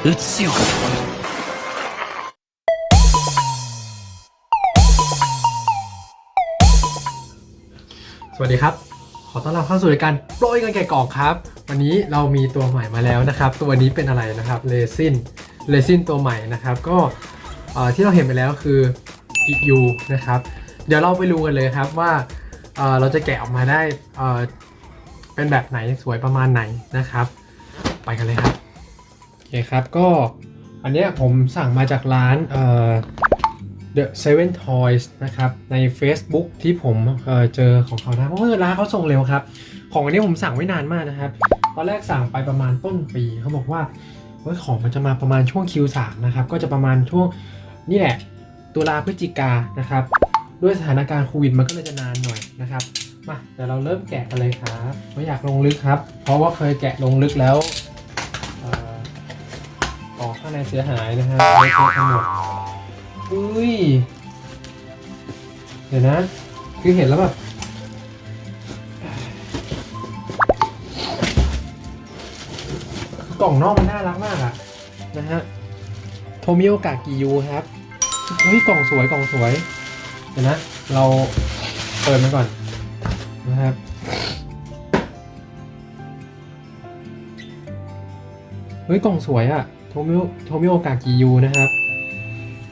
Utsiu! Selamat pagi, ขอต้อนรับเข้าสู่รายการโปรยเงินแกะกล่องครับ วันนี้เรามีตัวใหม่มาแล้วนะครับ ตัวนี้เป็นอะไรนะครับเลซินเลซินตัวใหม่นะครับ ก็ที่เราเห็นไปแล้วคือ EU นะครับ เดี๋ยวเราไปดูกันเลยครับว่าเเราจะแกะออกมาได้เป็นแบบไหนสวยประมาณไหนนะครับ ไปกันเลยครับ คครับก็อันเนี้ยผมสั่งมาจากร้านเอ่อ The Seven Toys นะครับใน Facebook ที่ผมเอ่อเจอของเขานะเพราะว่าร้านเขาส่งเร็วครับ ของอันนี้ผมสั่งไว้นานมากนะครับตอนแรกสั่งไปประมาณต้นปีเขาบอกว่าเฮ้ยของมันจะมาประมาณช่วง Q3 นะครับก็จะประมาณช่วงนี่แหละตุลาพฤศจิกานะครับด้วยสถานการณ์โควิดมันก็เลยจะนานหน่อยนะครับมาเดี๋ยวเราเริ่มแกะกันเลยครับไม่อยากลงลึกครับ เพราะว่าเคยแกะลงลึกแล้วางในเสียหายนะครับเละเทะทั้งหมดอุ้ย เดี๋ยวนะ คือเห็นแล้วแบบกล่องนอกมันน่ารักมากอะนะฮะ โทมิโอกะกิยูครับเฮ้ยกล่องสวยกล่องสวย เดี๋ยวนะ เราเปิดมันก่อนนะครับเฮ้ยกล่องสวยอะ โทมิโอโทมิโอกะกิยูนะครับ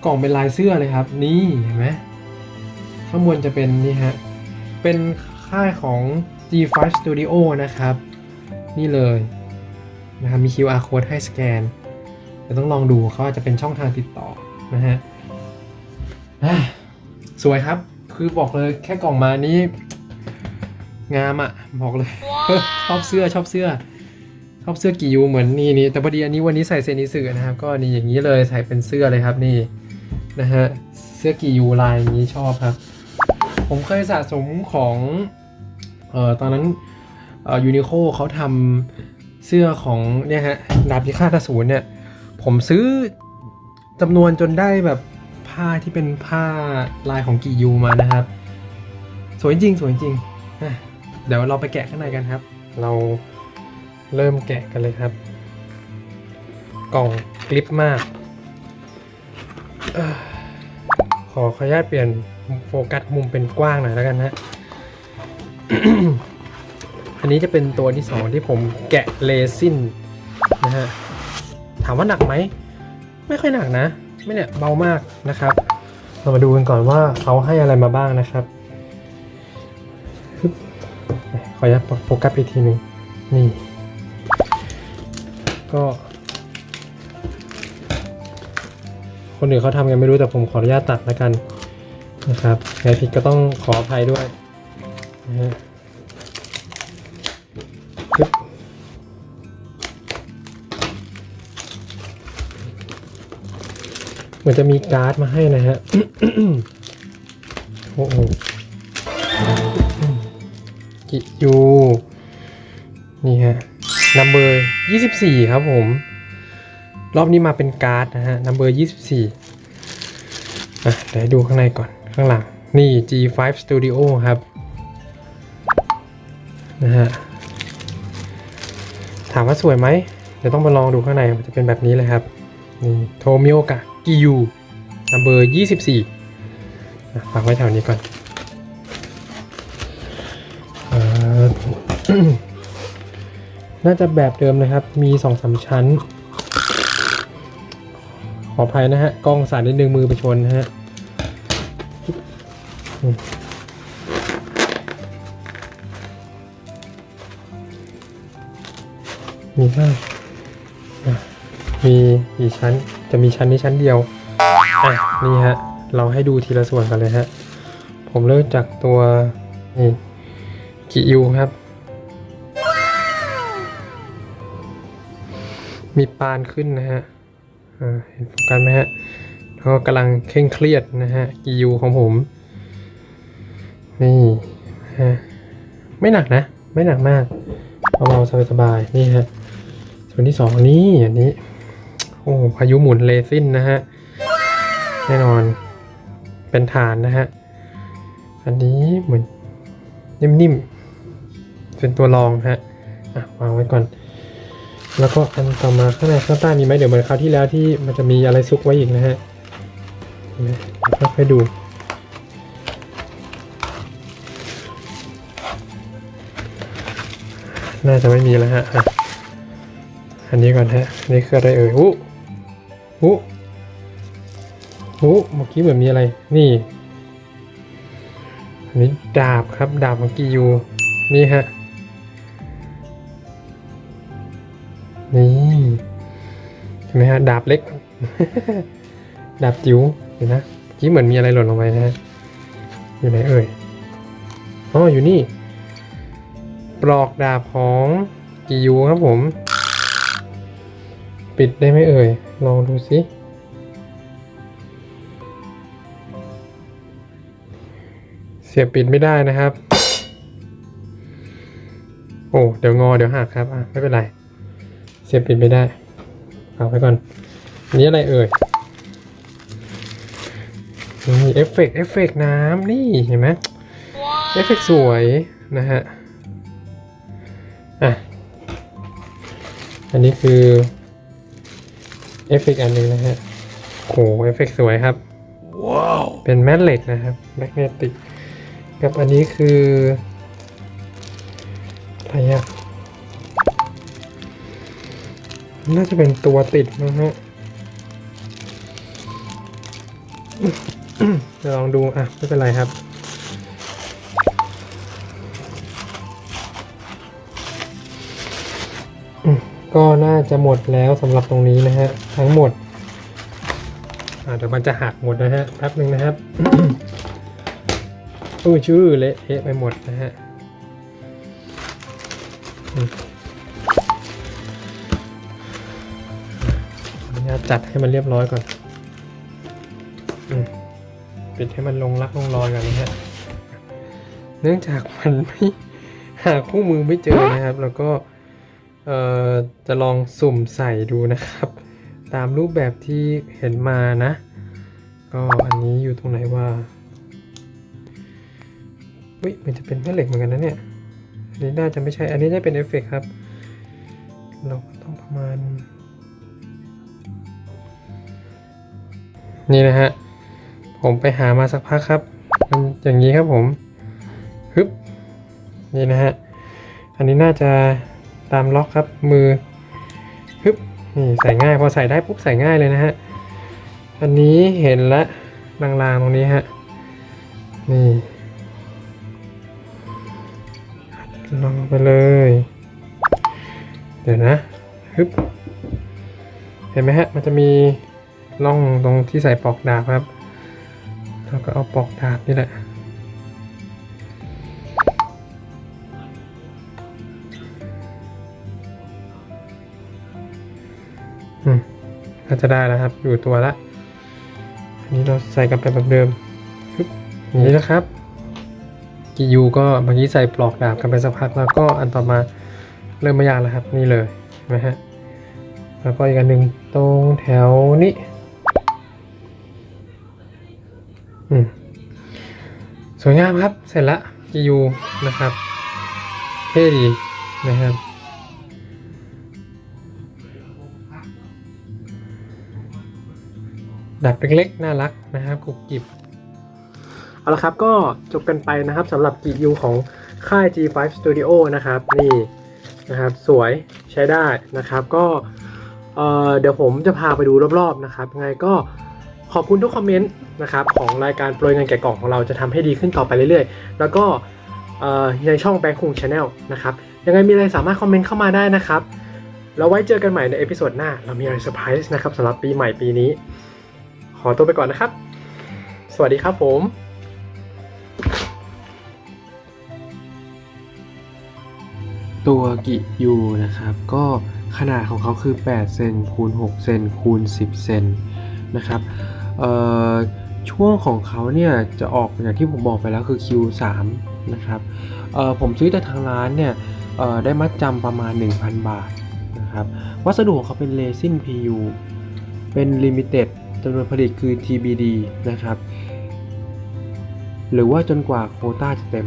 กล่องเป็นลายเสื้อเลยครับ นี่เห็นไหมข้างบนจะเป็นนี่ฮะ เป็นค่ายของ G5 Studio นะครับ นี่เลยนะครับมี QR code ให้สแกนเดี๋ยวต้องลองดูเขาอาจจะเป็นช่องทางติดต่อนะฮะอะสวยครับ คือบอกเลยแค่กล่องมานี้ งามอะ่ะ บอกเลย ชอบเสื้อชอบเสื้อ ชอบเสื้อกี่ยูเหมือนนี่นี่แต่พอดีอันนี้วันนี้ใส่เซนิสึนะครับ ก็นี่อย่างนี้เลยใส่เป็นเสื้อเลยครับนี่นะฮะเสื้อกี่ยูลายอย่างนี้ชอบครับ ผมเคยสะสมของเอ่อตอนนั้นเอ่อยูนิโคเขาทำเสื้อของเนี่ยฮะดาบพิฆาตอสูรเนี่ย ผมซื้อจำนวนจนได้แบบผ้าที่เป็นผ้าลายของกี่ยูมานะครับ สวยจริงสวยจริง เดี๋ยวเราไปแกะข้างในกันครับ เรา เริ่มแกะกันเลยครับ กล่องกลิปมากอขอขออนุญาตเปลี่ยนโฟกัสมุมเป็นกว้างหน่อยแล้วกันนะอันนี้จะเป็นตัวที่สองที่ผมแกะเลซินนะฮะ ถามว่าหนักไหม ไม่ค่อยหนักนะ ไม่เนี่ยเบามากนะครับ เรามาดูกันก่อนว่าเขาให้อะไรมาบ้างนะครับฮึบขออนุญาตโฟกัสอีกทีหนึ่งนี่ ก็ คนอื่นเขาทำกันไม่รู้แต่ผมขออนุญาตตัดแล้วกันนะครับไงผิดก็ต้องขออภัยด้วยนะฮะเหมือนจะมีการ์ดมาให้นะฮะ โอ้โหกิยูนี่ฮะ นัมเบอร์24ครับผม รอบนี้มาเป็นการ์ดนะฮะนัมเบอร์24อะเดี๋ยวดูข้างในก่อนข้างหลัง นี่ G5 Studio ครับ นะฮะ ถามว่าสวยไหม เดี๋ยวต้องมาลองดูข้างในมันจะเป็นแบบนี้เลยครับ นี่โทมิโอกะกิยูนัมเบอร์24อ่ฝากไว้แถวนี้ก่อน เอ่อ น่าจะแบบเดิมนะครับ มีสองสามชั้น ขออภัยนะฮะ กล้องสั่นนิดนึงมือไปชนนะฮะอืมมีแค่อะมีกี่ชั้น จะมีชั้นนี้ชั้นเดียว อะ นี่ฮะ เราให้ดูทีละส่วนกันเลยฮะ ผมเริ่มจากตัวนี่กิยูครับ มีปานขึ้นนะฮะเห็นโฟกัสไหมฮะแล้วก็กำลังเคร่งเครียดนะฮะกียูของผม นี่ฮะไม่หนักนะ ไม่หนักมากเบาๆสบายๆนี่ฮะส่วนที่สองนี้อันนี้โอ้พายุหมุนเลซินนะฮะแน่นอนเป็นฐานนะฮะอันนี้เหมือนนิ่มๆเป็นตัวรองฮะอะวางไว้ก่อน แล้วก็อันต่อมาข้างในข้างใต้มีไหมเดี๋ยวเหมือนคราวที่แล้วที่มันจะมีอะไรซุกไว้อีกนะฮะเห็นไหมเดี๋ยวค่อยๆดูน่าจะไม่มีแล้วฮะ อันนี้ก่อนฮะอันนี่คืออะไรเอ่ยหูหูหูเมื่อกี้เหมือนมีอะไร นี่ อันนี้ดาบครับ ดาบของกิยู นี่ฮะ นี่เห็นไหมฮะดาบเล็ก ดาบจิ๋วเห็นนะเมื่อกี้เหมือนมีอะไรหล่นลงไปนะฮะอยู่ไหนเอ่ยอ๋ออยู่นี่ ปลอกดาบของกิยูครับผม ปิดได้ไหมเอ่ย ลองดูสิเสียบปิดไม่ได้นะครับ โอ้ เดี๋ยวงอ เดี๋ยวหักครับ อะ ไม่เป็นไร เสียบปิดไม่ได้ เอาไว้ก่อนอันนี้อะไรเอ่ยนี่เอฟเฟกต์เอฟเฟกต์น้ำนี่เห็นไหมเอฟเฟกต์สวยนะฮะ อะ อันนี้คือเอฟเฟกต์อันหนึ่งนะฮะโหเอฟเฟกต์สวยครับ ว้าว เป็นแม่เหล็กนะครับ แมกเนติก กับอันนี้คืออะไรอะ น่าจะเป็นตัวติดนะฮะเดี๋ยวลองดูอะไม่เป็นไรครับอืมก็น่าจะหมดแล้วสำหรับตรงนี้นะฮะ ทั้งหมดอ่าเดี๋ยวมันจะหักหมดนะฮะแป๊บหนึ่งนะครับอู้ชื่อเละเทะไปหมดนะฮะ นุญาตจัดให้มันเรียบร้อยก่อนอปิดให้มันลงรักลงรอยก่อนนะฮะเนื่องจากมันไม่หาคู่มือไม่เจอนะครับ แล้วก็จะลองสุ่มใส่ดูนะครับ ตามรูปแบบที่เห็นมานะ ก็อันนี้อยู่ตรงไหนว่าเฮ้ยมันจะเป็นแม่เหล็กเหมือนกันนะเนี่ยอันนี้น่าจะไม่ใช่ อันนี้จะเป็นเอฟเฟกครับ เราก็ต้องประมาณ นี่นะฮะ ผมไปหามาสักพักครับมันอย่างนี้ครับผมฮึบนี่นะฮะ อันนี้น่าจะตามล็อกครับมือฮึบนี่ใส่ง่ายพอใส่ได้ปุ๊บใส่ง่ายเลยนะฮะ อันนี้เห็นละลางๆตรงนี้ฮะ นี่ลองไปเลย เดี๋ยวนะฮึบเห็นไหมฮะ มันจะมี ร่องตรงที่ใส่ปลอกดาบครับเราก็เอาปลอกดาบนี่แหละอืมน่าจะได้แล้วครับ อยู่ตัวละ อันนี้เราใส่กลับไปแบบเดิมปึ๊บอย่างนี้นะครับ กิยูก็เมื่อกี้ใส่ปลอกดาบกันไปสักพักแล้วก็อันต่อมาเริ่มไม่ยากแล้วครับ นี่เลยนไหมฮะ แล้วก็อีกอันหนึ่งตรงแถวนี้ สวยงามครับ เสร็จละกิยูนะครับ เท่ดีนะครับ ดับเล็กๆ น่ารักนะครับกุบกิบเอาละครับก็จบกันไปนะครับสำหรับกียูของค่าย G5 Studio นะครับ นี่นะครับ สวยใช้ได้นะครับ ก็เเดี๋ยวผมจะพาไปดูรอบๆนะครับยังไงก็ ขอบคุณทุกคอมเมนต์นะครับของรายการโปรยเงินแกะกล่องของเราจะทำให้ดีขึ้นต่อไปเรื่อยๆ แล้วก็ในช่องแบงค์คุงชาแนลนะครับยังไงมีอะไรสามารถคอมเมนต์เข้ามาได้นะครับแล้วไว้เจอกันใหม่ในเอพิโซดหน้า เรามีอะไรเซอร์ไพรส์นะครับสำหรับปีใหม่ปีนี้ ขอตัวไปก่อนนะครับ สวัสดีครับผมตัวกิยูนะครับ ก็ขนาดของเขาคือ8เซนคูณ6เซนคูณ10เซนนะครับ ช่วงของเขาเนี่ยจะออกอย่างที่ผมบอกไปแล้วคือ Q3 นะครับผมซื้อแต่ทางร้านเนี่ยได้มัดจำประมาณ 1,000 บาทนะครับวัสดุของเขาเป็นเลซิน PU เป็นลิมิเต็ดจำนวนผลิตคือ TBD นะครับ หรือว่าจนกว่าโคต้าจะเต็ม